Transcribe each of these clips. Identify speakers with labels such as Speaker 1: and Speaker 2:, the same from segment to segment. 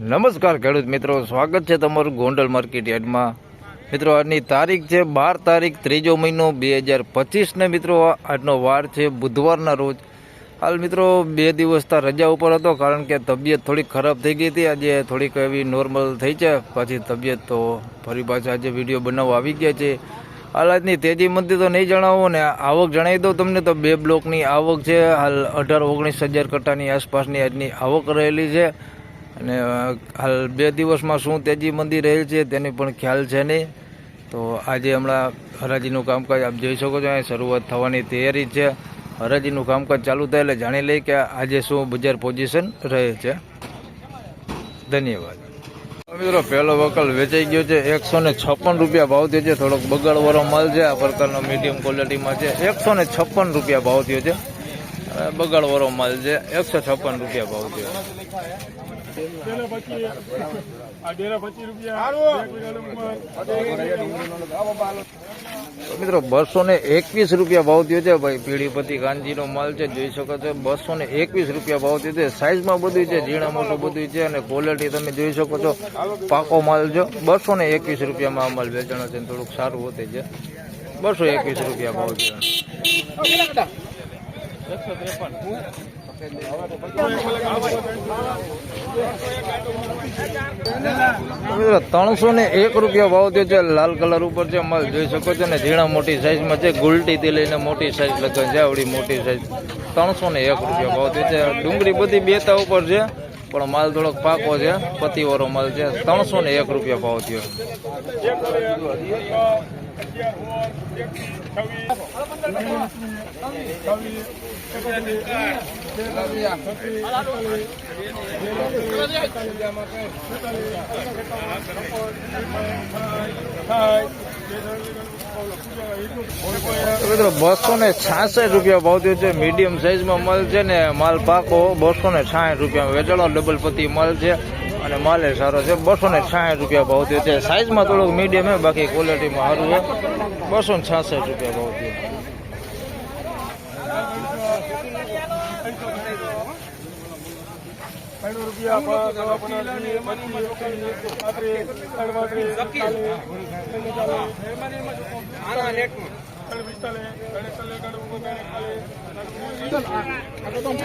Speaker 1: નમસ્કાર ખેડૂત મિત્રો, સ્વાગત છે તમારું ગોંડલ માર્કેટ યાર્ડમાં. મિત્રો, આજની તારીખ છે બાર તારીખ ત્રીજો મહિનો બે હજાર પચીસને મિત્રો, આજનો વાર છે બુધવારના રોજ. હાલ મિત્રો, બે દિવસ ત્યાં રજા ઉપર હતો કારણ કે તબિયત થોડીક ખરાબ થઈ ગઈ હતી. આજે થોડીક એવી નોર્મલ થઈ છે. પછી તબિયત તો ફરી પાછા આજે વીડિયો બનાવવા આવી ગયા છે. હાલ આજની તેજી મંદી તો નહીં જણાવો ને, આવક જણાવી દઉં તમને તો બે બ્લોકની આવક છે. હાલ અઢાર ઓગણીસ હજાર કટ્ટાની આસપાસની આજની આવક રહેલી છે. અને હાલ બે દિવસમાં શું તેજી મંદી રહેલ છે તેની પણ ખ્યાલ છે નહીં. તો આજે હમણાં હરાજીનું કામકાજ આપ જોઈ શકો છો, અહીં શરૂઆત થવાની તૈયારી છે. હરાજીનું કામકાજ ચાલુ થાય એટલે જાણી લઈ કે આજે શું બજાર પોઝિશન રહે છે. ધન્યવાદ. મિત્રો, પહેલો વકલ વેચાઈ ગયો છે, એકસો ને છપ્પન રૂપિયા ભાવ થયો છે. થોડોક બગાડવાળો માલ છે. આ પ્રકારનો મીડિયમ ક્વોલિટીમાં છે. એકસો ને છપ્પન રૂપિયા ભાવ થયો છે. બગાડવાળો માલ છે. એકસો છપ્પન રૂપિયા ભાવ. તો મિત્રો, બસો ને એકવીસ રૂપિયા ભાવ થયો છે ભાઈ. પીળીપતિ કાનજીનો માલ છે, જોઈ શકો છો. બસો ને એકવીસ રૂપિયા ભાવ થયો છે. સાઈઝમાં બધું છે, ઝીણા મોટું બધું છે અને ક્વોલિટી તમે જોઈ શકો છો. પાકો માલ છે. બસો ને એકવીસ રૂપિયામાં આ માલ વેચાણો છે થોડુંક સારું હોતે છે. બસો એકવીસ રૂપિયા ભાવ છે. મિત્રો, ત્રણસો ને એક રૂપિયા ભાવ થયો છે. લાલ કલર ઉપર છે. માલ જોઈ શકો છો ને, ઝીણા મોટી સાઈઝમાં છે. ગુલટીથી લઈને મોટી સાઈઝ લગન છે. આવડી મોટી સાઈઝ ત્રણસો ને એક રૂપિયા ભાવ થયો છે. ડુંગળી બધી બેતા ઉપર છે, પણ માલ થોડોક પાકો છે. પતિવાળો માલ છે. ત્રણસો ને એક રૂપિયા ભાવ થયો. મિત્રો બસો ને છાસઠ રૂપિયા ભાવ થયો છે. મીડિયમ સાઈઝમાં માલ છે ને માલ પાકો બસો ને છાસઠ રૂપિયા વેચાણો ડબલ પતિ છે અને માલ એ સારો છે. બસો ને છાસઠ રૂપિયા ભાવ થયો છે. સાઈઝમાં થોડુંક મીડિયમ છે બાકી ક્વોલિટીમાં સારું છે. બસો ને છાસઠ રૂપિયા ભાવ થયો.
Speaker 2: ત્રણ રૂપિયા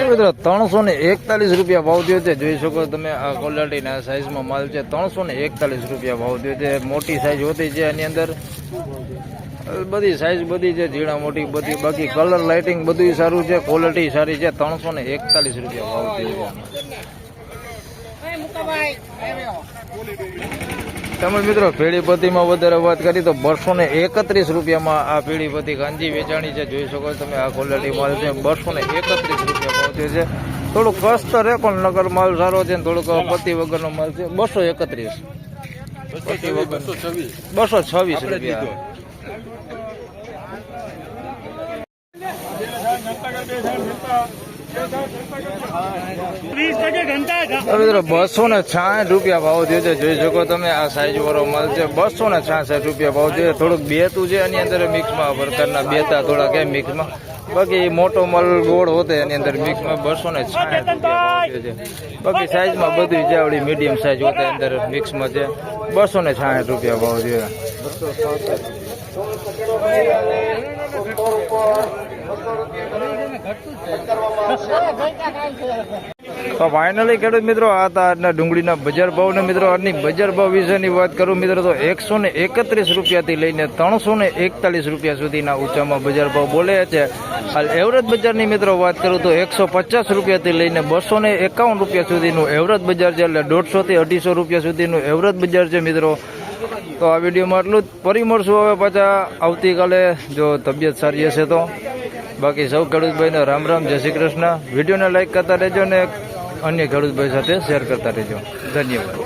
Speaker 1: મિત્રો ત્રણસો ને એકતાલીસ રૂપિયા ભાવ થયો છે. જોઈ શકો તમે આ ક્વોલિટીના સાઈઝમાં માલ છે. ત્રણસો ને એકતાલીસ રૂપિયા ભાવ થયો છે. મોટી સાઈઝ હોતી છે એની અંદર. બધી સાઈઝ બધી છે. ઝીણા મોટી બધી. બાકી કલર લાઇટિંગ બધું સારું છે. ક્વોલિટી સારી છે. ત્રણસો ને એકતાલીસ રૂપિયા ભાવ થયો છે. તમે મિત્રો પેઢીપતિમાં વધારે વાત કરી તો બસો ને એકત્રીસ રૂપિયામાં આ પેઢીપતિ ગાંધી વેચાણી છે. જોઈ શકો છો તમે આ ક્વોલિટી માલ છે. બસો ને એકત્રીસ રૂપિયા ભાવ છે. થોડુંક કષ્ટ રહે પણ નગર માલ સારો છે ને થોડુંક પતિ વગરનો માલ છે. બસો એકત્રીસ. બસો છવ્વીસ રૂપિયા.
Speaker 2: વીસ ટકે ઘંટા
Speaker 1: તો મિત્રો બસો ને છાસઠ રૂપિયા ભાવ થયો છે. જોઈ શકો તમે આ સાઈઝ વાળો માલ છે. બસો ને છાસઠ રૂપિયા ભાવ થયો થોડુંક બેતું છે એની અંદર મિક્સમાં પ્રકારના બેતા થોડા કે મિક્સમાં બાકી મોટો મલ ગોળ હોતે એની અંદર મિક્સમાં બસો ને છાસઠ રૂપિયા ભાવ થયો છે. બાકી સાઈઝમાં બધું જે આવડી મીડિયમ સાઈઝ હોતે અંદર મિક્સમાં છે. બસો ને છાસઠ રૂપિયા ભાવ થયો તો ફાઇનલી ખેડૂત મિત્રો, આ હતા આજના ડુંગળીના બજાર ભાવ ને મિત્રો, આજની બજાર ભાવ વિશેની વાત કરું મિત્રો, તો એકસો ને એકત્રીસ રૂપિયાથી લઈને ત્રણસો ને એકતાલીસ રૂપિયા સુધીના ઊંચામાં બજાર ભાવ બોલે છે. હાલ એવરેજ બજારની મિત્રો વાત કરું તો એકસો પચાસ રૂપિયાથી લઈને બસો ને એકાવન રૂપિયા સુધીનું એવરેજ બજાર છે, એટલે દોઢસોથી અઢીસો રૂપિયા સુધીનું એવરેજ બજાર છે મિત્રો. તો આ વિડીયોમાં એટલું જ. ફરી મળશું હવે પાછા. આવતીકાલે જો તબિયત સારી હશે તો. બાકી સૌ ખેડૂતભાઈને રામ રામ, જય શ્રી કૃષ્ણ. વિડીયોને લાઇક કરતા રહેજો ને અન્ય ખેડૂતભાઈ સાથે શેર કરતા રહેજો. ધન્યવાદ.